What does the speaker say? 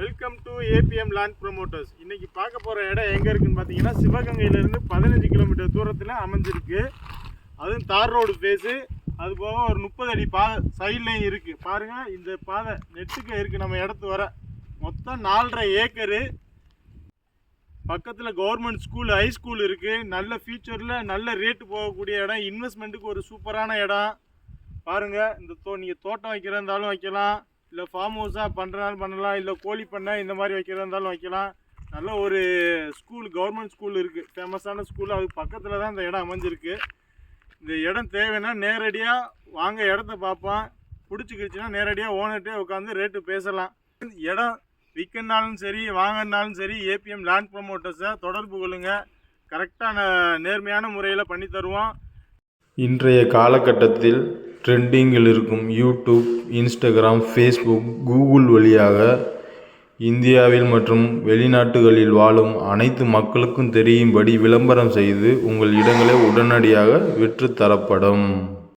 Welcome to APM land promoters இன்றைக்கி பார்க்க போகிற இடம் எங்கே இருக்குன்னு பார்த்தீங்கன்னா சிவகங்கையிலேருந்து பதினஞ்சு கிலோமீட்டர் தூரத்தில் அமைஞ்சிருக்கு. அதுவும் தார் ரோடு ஃபேஸு அது போக ஒரு முப்பது அடி பாதை சைட்லேயும் இருக்குது பாருங்கள் இந்த பாதை நெட்டுக்கு இருக்குது நம்ம இடத்து வர மொத்தம் நாலரை ஏக்கரு. பக்கத்தில் கவர்மெண்ட் ஸ்கூல் ஹை ஸ்கூல் இருக்குது நல்ல ஃபியூச்சரில் நல்ல ரேட்டு போகக்கூடிய இடம். இன்வெஸ்ட்மெண்ட்டுக்கு ஒரு சூப்பரான இடம். பாருங்கள் இந்த தோ நீங்கள் தோட்டம் வைக்கிறதா இருந்தாலும் வைக்கலாம். இல்லை ஃபார்ம் ஹவுஸாக பண்ணுறதாலும் பண்ணலாம் இல்லை கோழி பண்ணை இந்த மாதிரி வைக்கிறதா இருந்தாலும் வைக்கலாம். நல்ல ஒரு ஸ்கூல் கவர்மெண்ட் ஸ்கூல் இருக்குது ஃபேமஸான ஸ்கூல் அதுக்கு பக்கத்தில் தான் இந்த இடம் அமைஞ்சிருக்கு. இந்த இடம் தேவைன்னா நேரடியாக வாங்க இடத்த பார்ப்போம் பிடிச்சிக்கிடுச்சுன்னா நேரடியாக ஓனர்கிட்டே உட்காந்து ரேட்டு பேசலாம். இடம் விற்கனாலும் சரி வாங்கினாலும் சரி ஏபிஎம் லேண்ட் ப்ரொமோட்டர்ஸை தொடர்பு கொள்ளுங்கள் கரெக்டான நேர்மையான முறையில் பண்ணி தருவோம். இன்றைய காலகட்டத்தில் ட்ரெண்டிங்கில் இருக்கும் யூடியூப் இன்ஸ்டாகிராம் ஃபேஸ்புக் கூகுள் வழியாக இந்தியாவில் மற்றும் வெளிநாட்டுகளில் வாழும் அனைத்து மக்களுக்கும் தெரியும்படி விளம்பரம் செய்து உங்கள் இடங்களை உடனடியாக விற்றுத்தரப்படும்